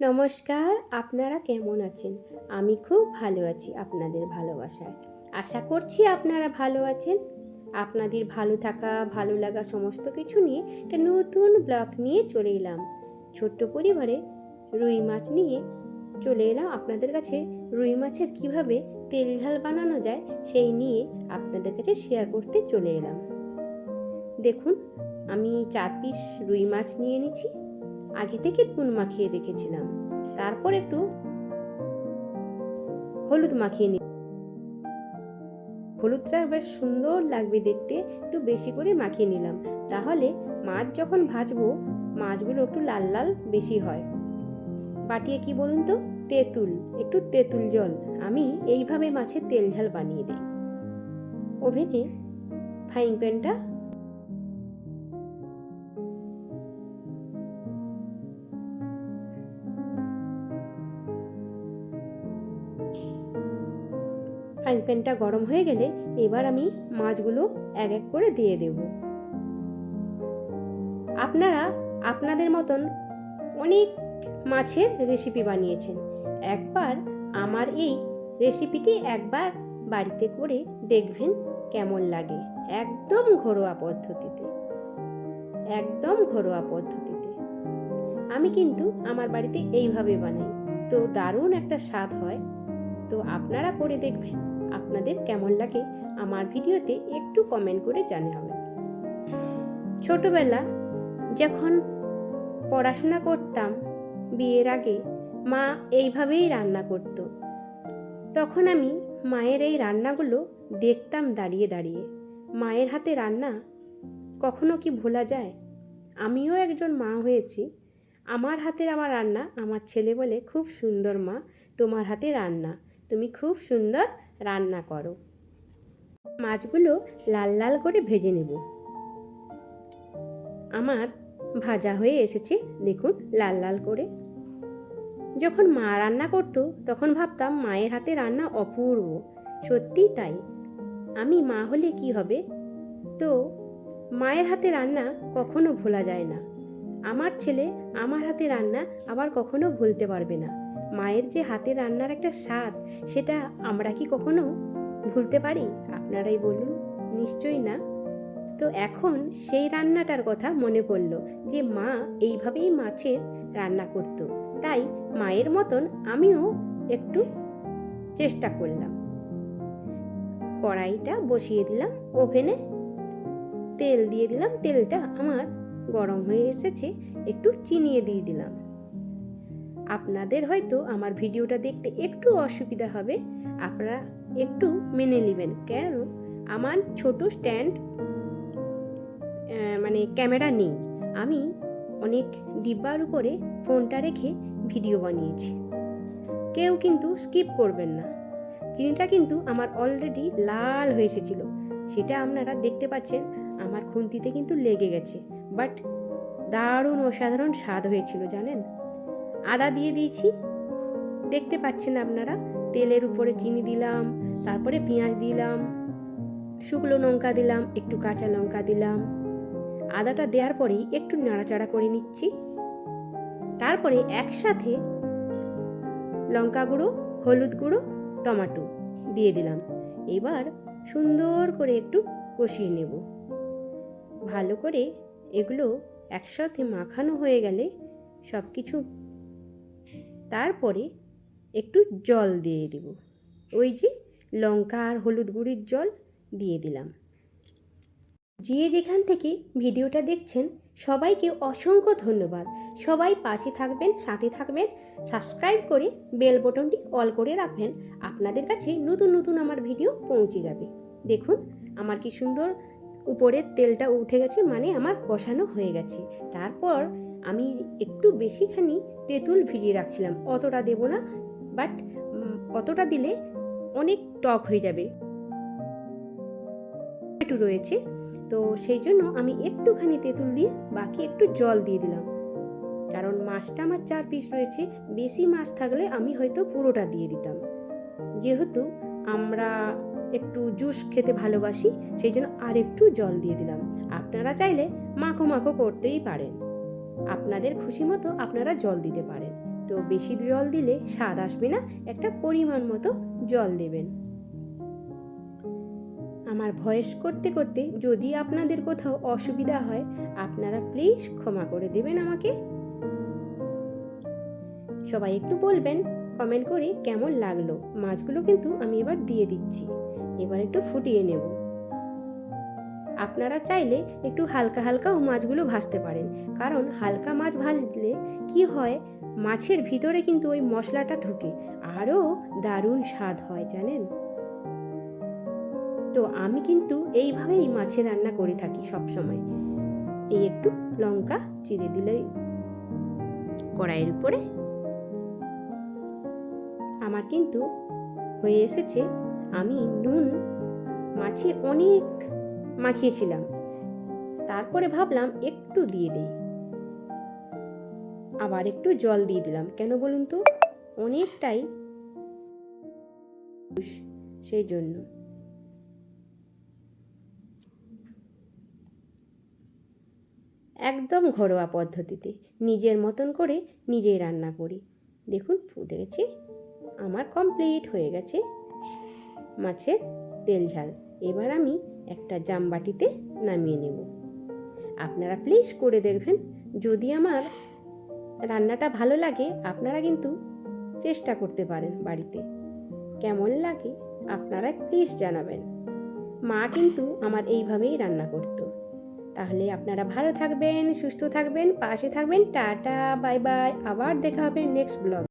নমস্কার, আপনারা কেমন আছেন? আমি খুব ভালো আছি আপনাদের ভালোবাসায়। আশা করছি আপনারা ভালো আছেন। আপনাদের ভালো থাকা, ভালো লাগা সমস্ত কিছু নিয়ে একটা নতুন ব্লগ নিয়ে চলে এলাম। ছোট্ট পরিবারে রুই মাছ নিয়ে চলে এলাম আপনাদের কাছে। রুই মাছের কীভাবে তেল ঝাল বানানো যায় সেই নিয়ে আপনাদের কাছে শেয়ার করতে চলে এলাম। দেখুন, আমি চার পিস রুই মাছ নিয়ে নিচ্ছি। আগে থেকে নুন মাখিয়ে রেখেছিলাম। তারপর একটু হলুদ মাখিয়ে নি হলুদটা বেশ সুন্দর লাগবে দেখতে। একটু বেশি করে মাখিয়ে নিলাম। তাহলে মাছ যখন ভাজবো, মাছগুলো একটু লাল লাল বেশি হয়। বাটিয়ে কি বলুন তো? তেঁতুল। একটু তেঁতুল জল। আমি এইভাবে মাছের তেল ঝাল বানিয়ে দিই। ওভেনে ফ্রাইং প্যানটা ফ্রাইং প্যানটা গরম হয়ে গেলে এবার আমি মাছগুলো এক এক করে দিয়ে দেব। আপনারা আপনাদের মতন অনেক মাছের রেসিপি বানিয়েছেন। একবার আমার এই রেসিপিটি একবার বাড়িতে করে দেখবেন কেমন লাগে। একদম ঘরোয়া পদ্ধতিতে। একদম ঘরোয়া পদ্ধতিতে। আমি কিন্তু আমার বাড়িতে এইভাবে বানাই। তো দারুণ একটা স্বাদ হয়। তো আপনারা করে দেখবেন। আপনাদের কেমন লাগে আমার ভিডিওতে একটু কমেন্ট করে জানাবেন। ছোটবেলা যখন পড়াশোনা করতাম, বিয়ের আগে মা এইভাবেই রান্না করতো। তখন আমি মায়ের এই রান্নাগুলো দেখতাম দাঁড়িয়ে দাঁড়িয়ে। মায়ের হাতে রান্না কখনো কি ভোলা যায়? আমিও একজন মা হয়েছি। আমার হাতের আমার রান্না আমার ছেলে বলে, খুব সুন্দর মা, তোমার হাতে রান্না, তুমি খুব সুন্দর রান্না করো। মাছগুলো লাল লাল করে ভেজে নেব। আমার ভাজা হয়ে এসেছে, দেখুন, লাল লাল করে। যখন মা রান্না করতো, তখন ভাবতাম মায়ের হাতে রান্না অপূর্ব। সত্যি তাই। আমি মা হলে কি হবে? তো মায়ের হাতে রান্না কখনো ভোলা যায় না। আমার ছেলে আমার হাতে রান্না আবার কখনো ভুলতে পারবে না। মায়ের যে হাতে রান্নার একটা স্বাদ, সেটা আমরা কি কখনো ভুলতে পারি? আপনারাই বলুন, নিশ্চয়ই না। তো এখন সেই রান্নাটার কথা মনে পড়ল যে মা এইভাবেই মাছের রান্না করতো। তাই মায়ের মতন আমিও একটু চেষ্টা করলাম। কড়াইটা বসিয়ে দিলাম, ওভেনে তেল দিয়ে দিলাম। তেলটা আমার গরম হয়ে এসেছে, একটু চিনিয়ে দিয়ে দিলাম। আপনাদের হয়তো আমার ভিডিওটা দেখতে একটু অসুবিধা হবে। আপনারা একটু মেনে নেবেন। কেন? আমার ছোট স্ট্যান্ড মানে ক্যামেরা নেই। আমি অনেক ডিব্বার উপরে ফোনটা রেখে ভিডিও বানিয়েছি। কেউ কিন্তু স্কিপ করবেন না। চিনিটা কিন্তু আমার অলরেডি লাল হয়ে সেটা আপনারা দেখতে পাচ্ছেন, আমার খুন্তিতে কিন্তু লেগে গেছে। বাট দারুণ অসাধারণ স্বাদ হয়েছিল, জানেন? আদা দিয়ে দিয়েছি। দেখতে পাচ্ছেন আপনারা, তেলের উপরে চিনি দিলাম, তারপরে পেঁয়াজ দিলাম, শুকনো লঙ্কা দিলাম, একটু কাঁচা লঙ্কা দিলাম। আদাটা দেওয়ার পরেই একটু নাড়াচাড়া করে নিচ্ছি। তারপরে একসাথে লঙ্কা গুঁড়ো, হলুদ গুঁড়ো, টমাটো দিয়ে দিলাম। এবার সুন্দর করে একটু কষিয়ে নেব। ভালো করে এগুলো একসাথে মাখানো হয়ে গেলে সব কিছু তারপরে একটু জল দিয়ে দেব। ওই যে লঙ্কা আর হলুদ গুঁড়ির জল দিয়ে দিলাম। যে যেখান থেকে ভিডিওটা দেখছেন, সবাইকে অসংখ্য ধন্যবাদ। সবাই পাশে থাকবেন, সাথে থাকবেন, সাবস্ক্রাইব করে বেল বটনটি অল করে রাখবেন। আপনাদের কাছে নতুন নতুন আমার ভিডিও পৌঁছে যাবে। দেখুন, আমার কি সুন্দর উপরের তেলটা উঠে গেছে মানে আমার কষানো হয়ে গেছে। তারপর আমি একটু বেশিখানি তেঁতুল ভিজিয়ে রাখছিলাম। অতটা দেব না বাট অতটা দিলে অনেক টক হয়ে যাবে। একটু রয়েছে, তো সেই জন্য আমি একটুখানি তেঁতুল দিয়ে বাকি একটু জল দিয়ে দিলাম। কারণ মাছটা আমার চার পিস রয়েছে, বেশি মাছ থাকলে আমি হয়তো পুরোটা দিয়ে দিতাম। যেহেতু আমরা একটু জুস খেতে ভালোবাসি, সেই জন্য আর একটু জল দিয়ে দিলাম। আপনারা চাইলে মাখো মাখো করতেই পারেন। আপনাদের খুশি মতো আপনারা জল দিতে পারেন। তো বেশি জল দিলে স্বাদ আসবে না, একটা পরিমাণ মতো জল দেবেন। আমার ভয়েস করতে করতে যদি আপনাদের কোথাও অসুবিধা হয়, আপনারা প্লিজ ক্ষমা করে দেবেন আমাকে। সবাই একটু বলবেন, কমেন্ট করে কেমন লাগল। মাছগুলো কিন্তু আমি এবার দিয়ে দিচ্ছি। এবার একটু ফুটিয়ে নেব। আপনারা চাইলে একটু হালকা হালকাও মাছগুলো ভাজতে পারেন। কারণ হালকা মাছ ভাজলে কি হয়? মাছের ভিতরে কিন্তু ওই মশলাটা ঢুকে। আরও দারুণ স্বাদ হয়, জানেন? তো আমি কিন্তু এইভাবেই মাছের রান্না করে থাকি সব সময় এই একটু লঙ্কা চিড়ে দিলেই কড়াইয়ের উপরে। আমার কিন্তু হয়ে এসেছে আমি নুন মাছে অনেক মাখিয়েছিলাম। তারপরে ভাবলাম একটু দিয়ে দিই। আবার একটু জল দিয়ে দিলাম। কেন বলুন তো? অনেকটাই সেই জন্য। একদম ঘরোয়া পদ্ধতিতে নিজের মতন করে নিজেই রান্না করি। দেখুন ফুটে গেছে আমার কমপ্লিট হয়ে গেছে। মাছের তেল ঝাল। এবার আমি একটা জামবাটিতে নামিয়ে নেব। আপনারা প্লিজ করে দেখবেন। যদি আমার রান্নাটা ভালো লাগে, আপনারা কিন্তু চেষ্টা করতে পারেন বাড়িতে। কেমন লাগে, আপনারা প্লিজ জানাবেন। মা কিন্তু আমার এইভাবেই রান্না করতো। তাহলে আপনারা ভালো থাকবেন, সুস্থ থাকবেন, পাশে থাকবেন। Tata, bye bye. আবার দেখা হবে নেক্সট ব্লগ